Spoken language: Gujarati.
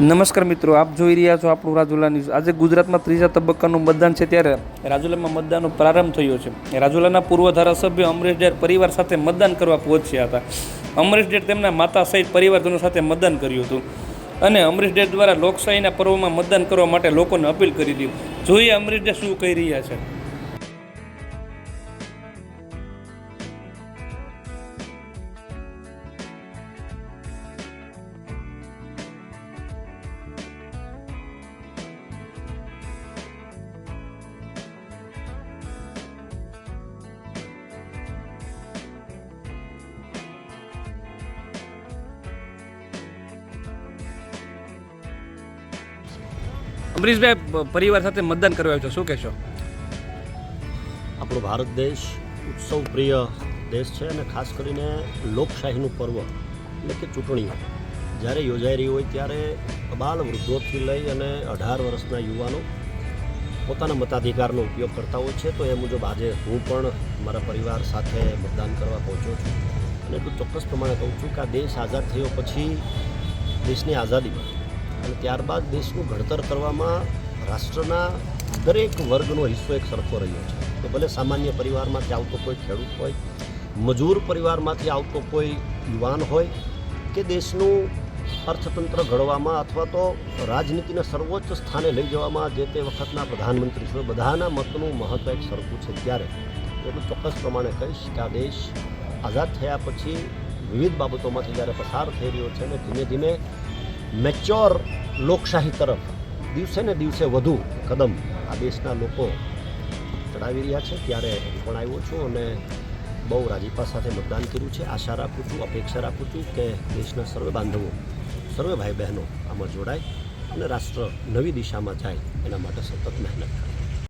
નમસ્કાર મિત્રો, આપ જોઈ રહ્યા છો આપણું રાજુલા ન્યૂઝ. આજે ગુજરાતમાં ત્રીજા તબક્કાનું મતદાન છે ત્યારે રાજુલામાં મતદાનનો પ્રારંભ થયો છે. રાજુલાના પૂર્વ ધારાસભ્ય અમરેશ ડેર પરિવાર સાથે મતદાન કરવા પહોંચ્યા હતા. અમરેશ ડેર તેમના માતા સહિત પરિવારજનો સાથે મતદાન કર્યું હતું. અને અમરીશ ડેર દ્વારા લોકશાહીના પર્વમાં મતદાન કરવા માટે લોકોને અપીલ કરી દીધું. જોઈએ અમરીશ ડેર શું કહી રહ્યા છે. અમરીશભાઈ પરિવાર સાથે મતદાન કરવા આવ્યો છો. શું કહેશો? આપણો ભારત દેશ ઉત્સવ પ્રિય દેશ છે અને ખાસ કરીને લોકશાહીનું પર્વ, એટલે કે ચૂંટણીઓ. જ્યારે યોજાઈ રહી હોય ત્યારે બાલ વૃદ્ધોથી લઈ અને અઢાર વર્ષના યુવાનો પોતાના મતાધિકારનો ઉપયોગ કરતા હોય છે. તો એ મુજબ આજે હું પણ મારા પરિવાર સાથે મતદાન કરવા પહોંચ્યો છું. અને એટલું ચોક્કસ પ્રમાણે કહું છું કે આ દેશ આઝાદ થયો પછી દેશની આઝાદીમાં અને ત્યારબાદ દેશનું ઘડતર કરવામાં રાષ્ટ્રના દરેક વર્ગનો હિસ્સો એક સરખો રહ્યો છે. તો ભલે સામાન્ય પરિવારમાંથી આવતો કોઈ ખેડૂત હોય, મજૂર પરિવારમાંથી આવતો કોઈ યુવાન હોય, કે દેશનું અર્થતંત્ર ઘડવામાં અથવા તો રાજનીતિના સર્વોચ્ચ સ્થાને લઈ જવામાં જે તે વખતના પ્રધાનમંત્રી છે, બધાના મતનું મહત્ત્વ એક સરખું છે ત્યારે. એટલું ચોક્કસ પ્રમાણે કહીશ કે આ દેશ આઝાદ થયા પછી વિવિધ બાબતોમાંથી જ્યારે પસાર થઈ રહ્યો છે અને ધીમે ધીમે મેચ્યોર લોકશાહી તરફ દિવસે ને દિવસે વધુ કદમ આ દેશના લોકો ચડાવી રહ્યા છે. ત્યારે હું પણ આવ્યો છું અને બહુ રાજીપા સાથે મતદાન કર્યું છે. આશા રાખું છું, અપેક્ષા રાખું છું કે દેશના સર્વે બાંધવો, સર્વે ભાઈ બહેનો આમાં જોડાય અને રાષ્ટ્ર નવી દિશામાં જાય એના માટે સતત મહેનત કરે.